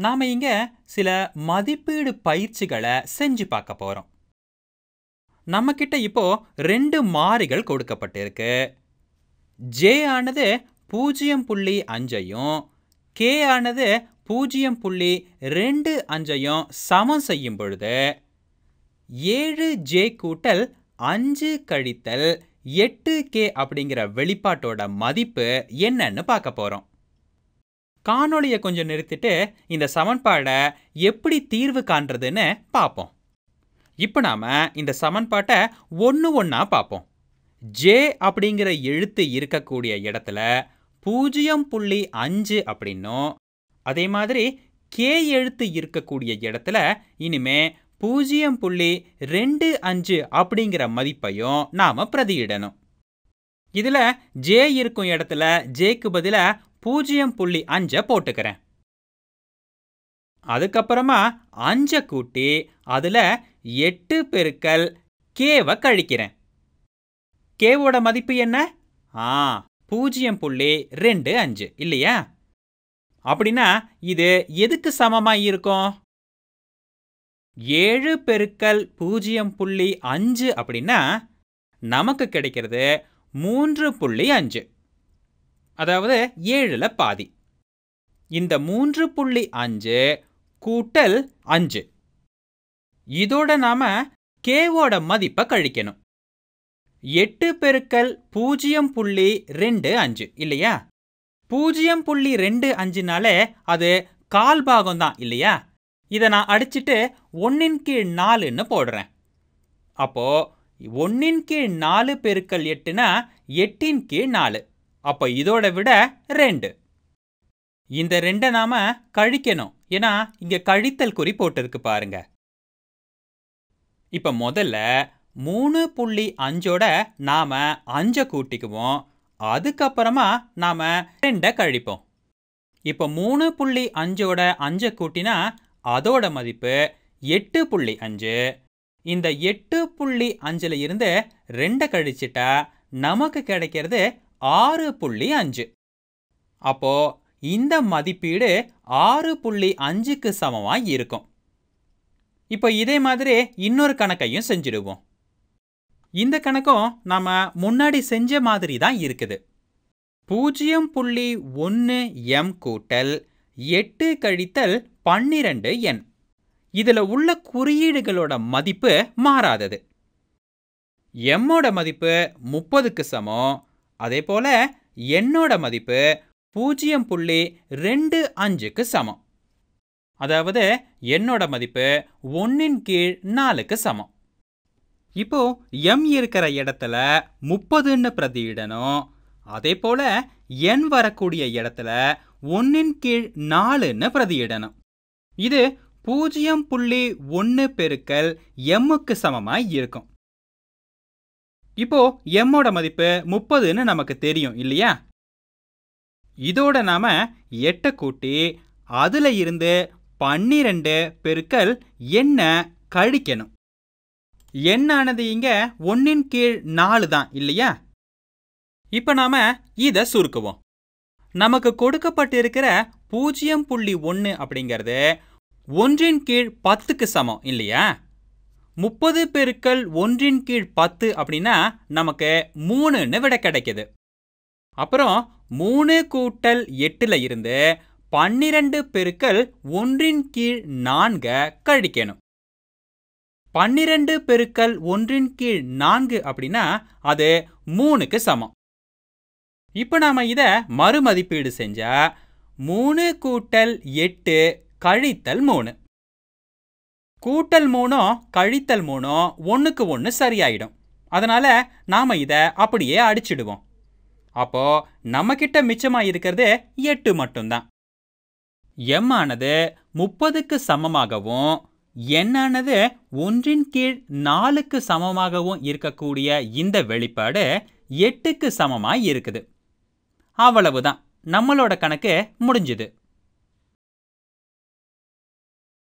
நாம் இங்கே சில மதிப்பீடு பயிற்சிகளை செஞ்சு பார்க்க போகிறோம் நம்மக்கிட்ட இப்போ ரெண்டு மாறிகள் கொடுக்கப்பட்டிருக்கு. ஜே ஆனது பூஜ்ஜியம் புள்ளி அஞ்சையும் கே ஆனது பூஜ்ஜியம் புள்ளி ரெண்டு அஞ்சையும் சமம் செய்யும் பொழுது ஏழு ஜே கூட்டல் அஞ்சு கழித்தல் எட்டு கே அப்படிங்கிற வெளிப்பாட்டோட மதிப்பு என்னன்னு பார்க்க போகிறோம் காணொளியை கொஞ்சம் நிறுத்திட்டு இந்த சமன்பாடை எப்படி தீர்வு காண்றதுன்னு பார்ப்போம் இப்போ நாம் இந்த சமன்பாட்டை ஒன்று ஒன்றா பார்ப்போம் ஜே அப்படிங்கிற எழுத்து இருக்கக்கூடிய இடத்துல பூஜ்ஜியம் புள்ளி அஞ்சு அப்படின்னும். அதே மாதிரி கே எழுத்து இருக்கக்கூடிய இடத்துல இனிமே பூஜ்ஜியம் புள்ளி ரெண்டு அஞ்சு அப்படிங்கிற மதிப்பையும் நாம் பிரதியிடணும். இதில் ஜே இருக்கும் இடத்துல ஜேக்கு பதிலாக பூஜ்ஜியம் புள்ளி அஞ்சை போட்டுக்கிறேன். அதுக்கப்புறமா அஞ்சை கூட்டி அதுல எட்டு பெருக்கல் கேவை கழிக்கிறேன். கேவோட மதிப்பு என்ன? ஆ பூஜ்ஜியம் புள்ளி ரெண்டு அஞ்சு இல்லையா? அப்படின்னா இது எதுக்கு சமமா இருக்கும்? ஏழு பெருக்கல் பூஜ்ஜியம் புள்ளி அஞ்சு அப்படின்னா நமக்கு கிடைக்கிறது மூன்று புள்ளி அஞ்சு. அதாவது ஏழில் பாதி. இந்த மூன்று புள்ளி அஞ்சு கூட்டல் அஞ்சு. இதோட நாம கேவோட மதிப்பை கழிக்கணும். எட்டு பெருக்கல் பூஜ்ஜியம் புள்ளி ரெண்டு அஞ்சு இல்லையா? பூஜ்ஜியம் புள்ளி ரெண்டு அஞ்சுனாலே அது கால் பாகம் தான் இல்லையா? இதை நான் அடிச்சிட்டு ஒன்னின் கீழ் நாலுன்னு போடுறேன். அப்போ ஒன்னின் கீழ் நாலு பெருக்கல் எட்டுனா எட்டின் கீழ் நாலு. அப்போ இதோட விட ரெண்டு. இந்த ரெண்டை நாம கழிக்கணும். ஏன்னா இங்க கழித்தல் குறி போட்டிருக்கு பாருங்க. இப்போ முதல்ல மூணு புள்ளி அஞ்சோட நாம அஞ்சை கூட்டிக்குவோம். அதுக்கப்புறமா நாம ரெண்டை கழிப்போம். இப்போ மூணு புள்ளி அஞ்சோட அஞ்சை கூட்டினா அதோட மதிப்பு எட்டு புள்ளி அஞ்சு. இந்த எட்டு புள்ளி அஞ்சுல இருந்து ரெண்டை கழிச்சிட்டா நமக்கு கிடைக்கிறது ஆறு புள்ளி அஞ்சு. அப்போ இந்த மதிப்பீடு ஆறு புள்ளி அஞ்சுக்கு சமமா இருக்கும். இப்போ இதே மாதிரி இன்னொரு கணக்கையும் செஞ்சிடுவோம். இந்த கணக்கும் நம்ம முன்னாடி செஞ்ச மாதிரி தான் இருக்குது. பூஜ்ஜியம் புள்ளி ஒன்று எம் கூட்டல் எட்டு கழித்தல் பன்னிரண்டு என். இதில் உள்ள குறியீடுகளோட மதிப்பு மாறாதது. எம்மோட மதிப்பு முப்பதுக்கு சமம் அதே போல என்னோட மதிப்பு பூஜ்ஜியம் புள்ளி ரெண்டு அஞ்சுக்கு சமம். அதாவது என்னோட மதிப்பு ஒன்றின் கீழ் நாலுக்கு சமம். இப்போ எம் இருக்கிற இடத்துல முப்பதுன்னு பிரதியிடணும். அதே போல என் வரக்கூடிய இடத்துல ஒன்னின் கீழ் நாலுன்னு பிரதியிடணும். இது பூஜ்ஜியம் புள்ளி ஒன்று பெருக்கல் எம்முக்கு சமமாக இருக்கும். இப்போ எம்மோட மதிப்பு முப்பதுன்னு நமக்கு தெரியும் இல்லையா? இதோட நாம எட்டை கூட்டி அதுல இருந்து பன்னிரெண்டு பெருக்கல் என்ன கழிக்கணும். எண்ணானது இங்க ஒன்னின் கீழ் நாலு தான் இல்லையா? இப்போ நாம இதை சுருக்குவோம். நமக்கு கொடுக்கப்பட்டிருக்கிற பூஜ்ஜியம் புள்ளி ஒன்று அப்படிங்கிறது ஒன்றின் கீழ் பத்துக்கு சமம் இல்லையா? முப்பது பெருக்கல் ஒன்றின் கீழ் பத்து அப்படின்னா நமக்கு மூணுன்னு விட கிடைக்குது. அப்புறம் மூணு கூட்டல் எட்டுல இருந்து பன்னிரண்டு பெருக்கல் ஒன்றின் கீழ் நான்க கழிக்கணும். பன்னிரண்டு பெருக்கல் ஒன்றின் கீழ் நான்கு அப்படின்னா அது மூணுக்கு சமம். இப்போ நாம இத மறுமதிப்பீடு செஞ்சா மூணு கூட்டல் எட்டு கழித்தல் மூணு. கூட்டல் மூணும் கழித்தல் மூணும் ஒன்றுக்கு ஒன்று சரியாயிடும். அதனால் நாம் இதை அப்படியே அடிச்சிடுவோம். அப்போது நம்மக்கிட்ட மிச்சமாக இருக்கிறது எட்டு மட்டும்தான். எம் ஆனது முப்பதுக்கு சமமாகவும் என்னானது ஒன்றின் கீழ் நாலுக்கு சமமாகவும் இருக்கக்கூடிய இந்த வெளிப்பாடு எட்டுக்கு சமமாக இருக்குது. அவ்வளவுதான். நம்மளோட கணக்கு முடிஞ்சுது.